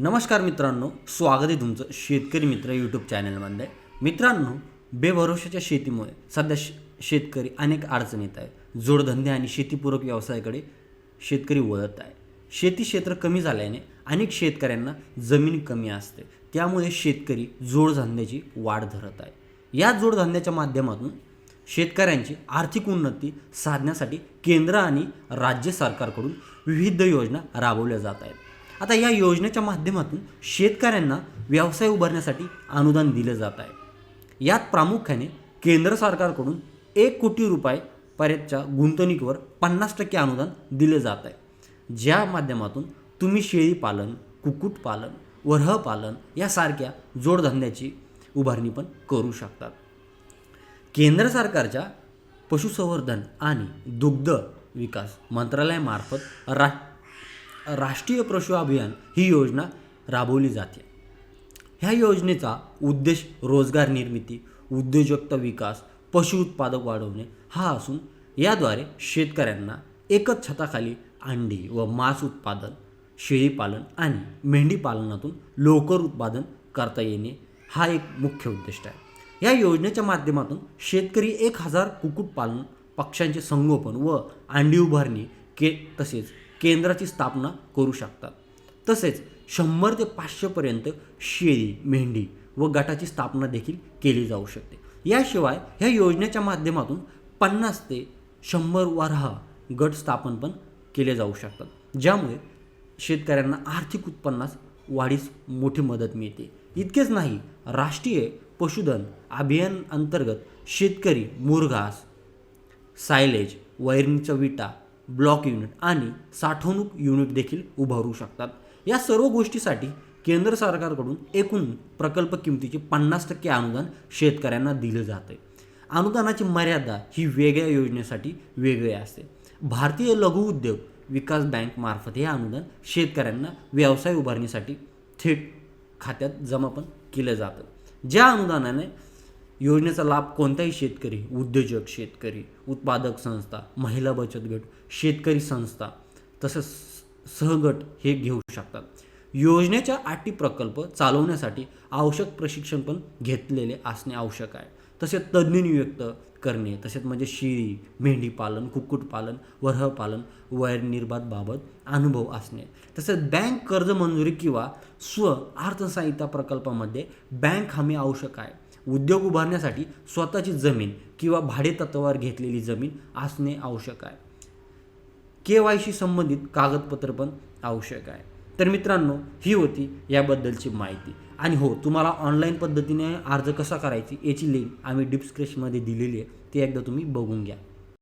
नमस्कार मित्रांनो स्वागत आहे तुमचं शेतकरी मित्र यूट्यूब चॅनलमध्ये मित्रांनो बेभरोशाच्या शेतीमुळे सध्या श शेतकरी अनेक अडचणी येत आहे जोडधंदे आणि शेतीपूरक व्यवसायाकडे शेतकरी वळत आहे शेती क्षेत्र कमी झाल्याने अनेक शेतकऱ्यांना जमीन कमी असते. त्यामुळे शेतकरी जोडधंद्याची वाढ धरत आहे या जोडधंद्याच्या माध्यमातून शेतकऱ्यांची आर्थिक उन्नती साधण्यासाठी केंद्र आणि राज्य सरकारकडून विविध योजना राबवल्या जात आहेत. आता या योजनेच्या माध्यमातून शेतकऱ्यांना व्यवसाय उभारण्यासाठी अनुदान दिलं जात आहे. यात प्रामुख्याने केंद्र सरकारकडून एक कोटी रुपये पर्यंतच्या गुंतवणुकीवर पन्नास टक्के अनुदान दिले जात आहे. ज्या माध्यमातून तुम्ही शेळीपालन कुक्कुटपालन वरहपालन यासारख्या जोडधंद्याची उभारणी पण करू शकतात. केंद्र सरकारच्या पशुसंवर्धन आणि दुग्ध विकास मंत्रालयामार्फत राष्ट्र राष्ट्रीय पशु अभियान ही योजना राबवली जाते. ह्या योजनेचा उद्देश रोजगार निर्मिती उद्योजकता विकास पशु उत्पादक वाढवणे हा असून याद्वारे शेतकऱ्यांना एकच छताखाली अंडी व मांस उत्पादन शेळीपालन आणि मेंढीपालनातून लोकर लवकर उत्पादन करता येणे हा एक मुख्य उद्दिष्ट आहे. या योजनेच्या माध्यमातून शेतकरी एक हजार कुक्कुटपालन पक्ष्यांचे संगोपन व अंडी उभारणी के तसेच केंद्राची स्थापना करू शकतात. तसेच शंभर ते पाचशेपर्यंत शेळी मेंढी व गटाची स्थापना देखील केली जाऊ शकते. याशिवाय ह्या योजनेच्या माध्यमातून पन्नास ते शंभर वारहा गट स्थापन पण केले जाऊ शकतात. ज्यामुळे शेतकऱ्यांना आर्थिक उत्पन्नास वाढीस मोठी मदत मिळते. इतकेच नाही राष्ट्रीय पशुधन अभियान अंतर्गत शेतकरी मुरघास सायलेज वैरणीचा विटा ब्लॉक युनिट आणि साठवणूक युनिट देखील उभारू शकतात. या सर्व गोष्टीसाठी केंद्र सरकारकडून एकूण प्रकल्प किमतीचे पन्नास टक्के अनुदान शेतकऱ्यांना दिलं जातं. अनुदानाची मर्यादा ही वेगळ्या योजनेसाठी वेगळी असते. भारतीय लघु उद्योग विकास बँक मार्फत हे अनुदान शेतकऱ्यांना व्यवसाय उभारणीसाठी थेट खात्यात जमा पण केलं जातं. ज्या अनुदानाने योजनेचा लाभ कोणताही शेतकरी उद्योजक शेतकरी उत्पादक संस्था महिला बचत गट शेतकरी संस्था तसंच सहगट हे घेऊ शकतात. योजनेच्या अटी प्रकल्प चालवण्यासाठी आवश्यक प्रशिक्षण पण घेतलेले असणे आवश्यक आहे. तसेच तज्ज्ञ नियुक्त करणे तसेच म्हणजे शेळी मेंढी पालन कुक्कुटपालन वरहपालन वैर निर्बाधबाबत अनुभव असणे. तसेच बँक कर्ज मंजुरी किंवा स्व अर्थसहाय्यता प्रकल्पामध्ये बँक हमी आवश्यक आहे. उद्योग उभारण्यासाठी स्वतःची जमीन किंवा भाडेतत्वावर घेतलेली जमीन असणे आवश्यक आहे. के वाय सी संबंधित कागदपत्र पण आवश्यक आहे. तर मित्रांनो ही होती याबद्दलची माहिती. आणि हो तुम्हाला ऑनलाईन पद्धतीने अर्ज कसा करायची याची लिंक आम्ही डिस्क्रिप्शनमध्ये दिलेली आहे. ते एकदा तुम्ही बघून घ्या.